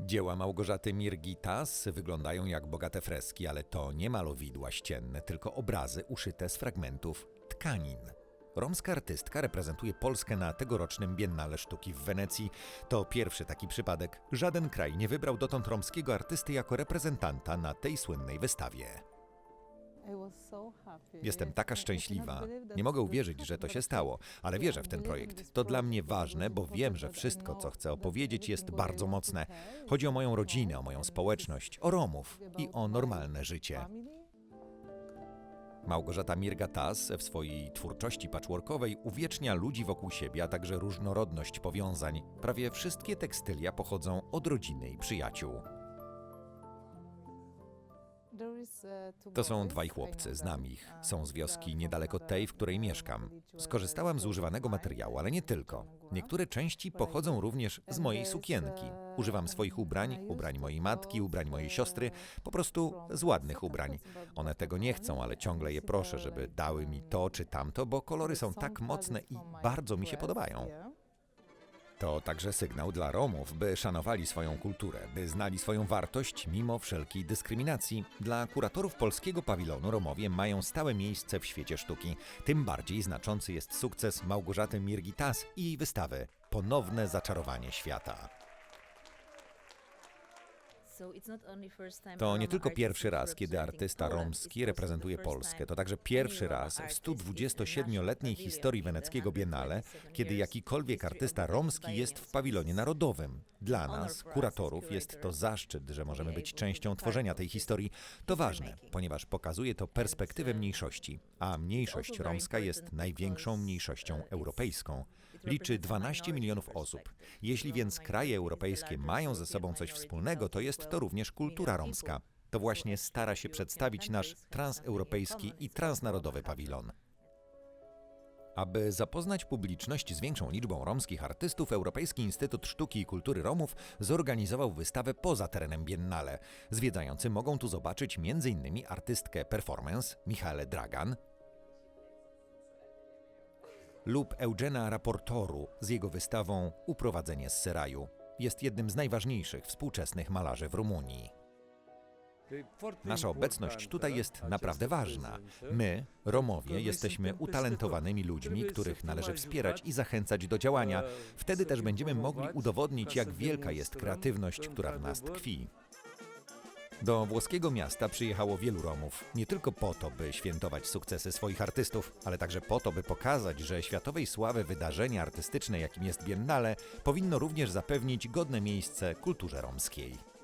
Dzieła Małgorzaty Mirgitas wyglądają jak bogate freski, ale to nie malowidła ścienne, tylko obrazy uszyte z fragmentów tkanin. Romska artystka reprezentuje Polskę na tegorocznym Biennale Sztuki w Wenecji. To pierwszy taki przypadek. Żaden kraj nie wybrał dotąd romskiego artysty jako reprezentanta na tej słynnej wystawie. Jestem taka szczęśliwa. Nie mogę uwierzyć, że to się stało, ale wierzę w ten projekt. To dla mnie ważne, bo wiem, że wszystko, co chcę opowiedzieć, jest bardzo mocne. Chodzi o moją rodzinę, o moją społeczność, o Romów i o normalne życie. Małgorzata Mirgatas w swojej twórczości patchworkowej uwiecznia ludzi wokół siebie, a także różnorodność powiązań. Prawie wszystkie tekstylia pochodzą od rodziny i przyjaciół. To są dwaj chłopcy, znam ich. Są z wioski niedaleko tej, w której mieszkam. Skorzystałam z używanego materiału, ale nie tylko. Niektóre części pochodzą również z mojej sukienki. Używam swoich ubrań, ubrań mojej matki, ubrań mojej siostry, po prostu z ładnych ubrań. One tego nie chcą, ale ciągle je proszę, żeby dały mi to czy tamto, bo kolory są tak mocne i bardzo mi się podobają. To także sygnał dla Romów, by szanowali swoją kulturę, by znali swoją wartość mimo wszelkiej dyskryminacji. Dla kuratorów polskiego pawilonu Romowie mają stałe miejsce w świecie sztuki. Tym bardziej znaczący jest sukces Małgorzaty Mirgitas i jej wystawy Ponowne zaczarowanie świata. To nie tylko pierwszy raz, kiedy artysta romski reprezentuje Polskę, to także pierwszy raz w 127-letniej historii weneckiego Biennale, kiedy jakikolwiek artysta romski jest w pawilonie narodowym. Dla nas, kuratorów, jest to zaszczyt, że możemy być częścią tworzenia tej historii. To ważne, ponieważ pokazuje to perspektywę mniejszości, a mniejszość romska jest największą mniejszością europejską. Liczy 12 milionów osób. Jeśli więc kraje europejskie mają ze sobą coś wspólnego, to jest to również kultura romska. To właśnie stara się przedstawić nasz transeuropejski i transnarodowy pawilon. Aby zapoznać publiczność z większą liczbą romskich artystów, Europejski Instytut Sztuki i Kultury Romów zorganizował wystawę poza terenem Biennale. Zwiedzający mogą tu zobaczyć m.in. artystkę performance Michale Dragan lub Eugena Raportoru z jego wystawą Uprowadzenie z Seraju. Jest jednym z najważniejszych współczesnych malarzy w Rumunii. Nasza obecność tutaj jest naprawdę ważna. My, Romowie, jesteśmy utalentowanymi ludźmi, których należy wspierać i zachęcać do działania. Wtedy też będziemy mogli udowodnić, jak wielka jest kreatywność, która w nas tkwi. Do włoskiego miasta przyjechało wielu Romów, nie tylko po to, by świętować sukcesy swoich artystów, ale także po to, by pokazać, że światowej sławy wydarzenie artystyczne, jakim jest Biennale, powinno również zapewnić godne miejsce kulturze romskiej.